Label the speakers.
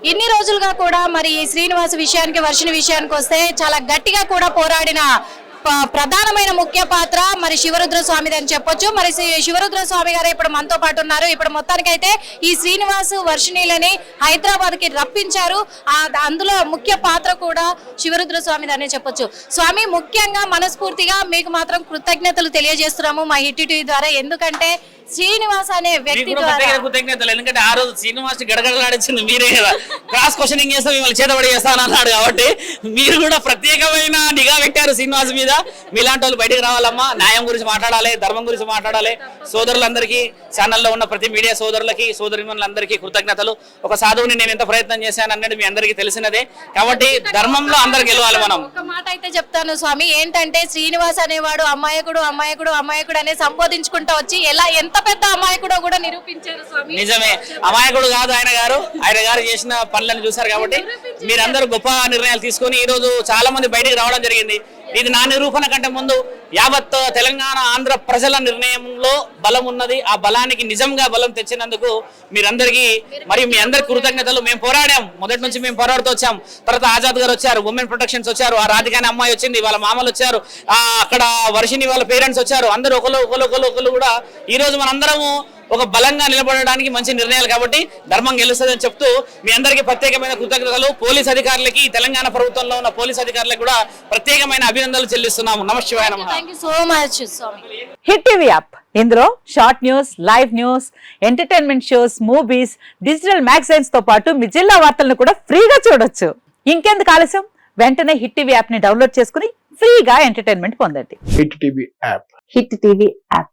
Speaker 1: ఇన్ని రోజులుగా కూడా మరి ఈ శ్రీనివాస్ విషయానికి వర్షిని విషయానికి వస్తే చాలా గట్టిగా కూడా పోరాడిన ప్రధానమైన ముఖ్య పాత్ర మరి శివరుద్ర స్వామిది అని చెప్పొచ్చు. మరి శివరుద్ర స్వామి గారు ఇప్పుడు మనతో పాటు ఉన్నారు. ఇప్పుడు మొత్తానికైతే ఈ శ్రీనివాస్ వర్షిణీలని హైదరాబాద్కి రప్పించారు అందులో ముఖ్య పాత్ర కూడా శివరుద్ర స్వామిది అనే చెప్పొచ్చు. స్వామి ముఖ్యంగా మనస్ఫూర్తిగా మీకు మాత్రం కృతజ్ఞతలు తెలియజేస్తున్నాము మా హిట్ టీవీ ద్వారా. ఎందుకంటే శ్రీనివాస్ అనే వ్యక్తి
Speaker 2: కృతజ్ఞతలు. ఎందుకంటే ఆ రోజు శ్రీనివాస్ గడగడలాడించింది మీరే కదా. క్రాస్ క్వశ్చనింగ్ చేస్తే మిమ్మల్ని చేతబడి చేస్తాను అన్నాడు కాబట్టి మీరు కూడా ప్రత్యేకమైన నిఘా పెట్టారు శ్రీనివాస్ మీద. మీలాంటి వాళ్ళు బయటికి రావాలమ్మా. న్యాయం గురించి మాట్లాడాలి ధర్మం గురించి మాట్లాడాలి. సోదరులందరికీ ఛానల్లో ఉన్న ప్రతి మీడియా సోదరులకి సోదరిమణులందరికీ కృతజ్ఞతలు. ఒక సాధువుని నేను ఎంత ప్రయత్నం చేశాను అన్నది మీ అందరికీ తెలిసినదే. కాబట్టి ధర్మంలో అందరు గెలవాలి మనం.
Speaker 1: ఒక మాట అయితే చెప్తాను స్వామి ఏంటంటే శ్రీనివాస్ అనేవాడు అమ్మాయకుడు అమ్మాయకుడు అమ్మాయకుడు అనే సంబోధించుకుంటా వచ్చి ఎలా ఎంత పెద్ద అమ్మాయకుడో కూడా నిరూపించారు స్వామి.
Speaker 2: నిజమే. అమాయకుడు కాదు ఆయన గారు. ఆయన గారు చేసిన పనులను చూసారు కాబట్టి మీరందరూ గొప్ప నిర్ణయాలు తీసుకొని ఈ రోజు చాలా మంది బయటికి రావడం జరిగింది. ఇది నా నిరూపణ కంటే ముందు యావత్ తెలంగాణ ఆంధ్ర ప్రజల నిర్ణయంలో బలం ఉన్నది. ఆ బలానికి నిజంగా బలం తెచ్చినందుకు మీరందరికీ మరియు మీ అందరి కృతజ్ఞతలు. మేము పోరాడాం. మొదటి నుంచి మేము పోరాడుతూ వచ్చాం. తర్వాత ఆజాద్ గారు వచ్చారు. ఉమెన్ ప్రొటెక్షన్స్ వచ్చారు. ఆ రాధికాని అమ్మాయి వచ్చింది. వాళ్ళ మామలు వచ్చారు. అక్కడ వర్షిని వాళ్ళ పేరెంట్స్ వచ్చారు. అందరూ ఒకరు ఒకరు ఒకరు ఒకరు కూడా ఈరోజు మనందరము ఒక బలంగా నిలబడడానికి మంచి నిర్ణయాలు కాబట్టి ధర్మం గెలుస్తుందని చెప్తూ మీ అందరికీ ప్రత్యేకమైన కృతజ్ఞతలు. పోలీస్ అధికారులకి తెలంగాణ ప్రభుత్వంలో ఉన్న పోలీస్ అధికారులకు కూడా ప్రత్యేకమైన అభినందనలు చెల్లిస్తున్నాము. నమ శివాయ నమః.
Speaker 1: థ్యాంక్ యూ సో మచ్ స్వామి
Speaker 3: హిట్ టీవీ యాప్. ఇందులో short news live news entertainment shows movies digital మ్యాగజైన్స్తో పాటు మీ జిల్లా వార్తలను కూడా ఫ్రీగా చూడొచ్చు. ఇంకెందుకు ఆలస్యం? వెంటనే హిట్ టీవీ యాప్ని డౌన్లోడ్ చేసుకుని ఫ్రీగా ఎంటర్టైన్మెంట్ పొందండి.
Speaker 4: Hit TV app.
Speaker 3: Hit TV app.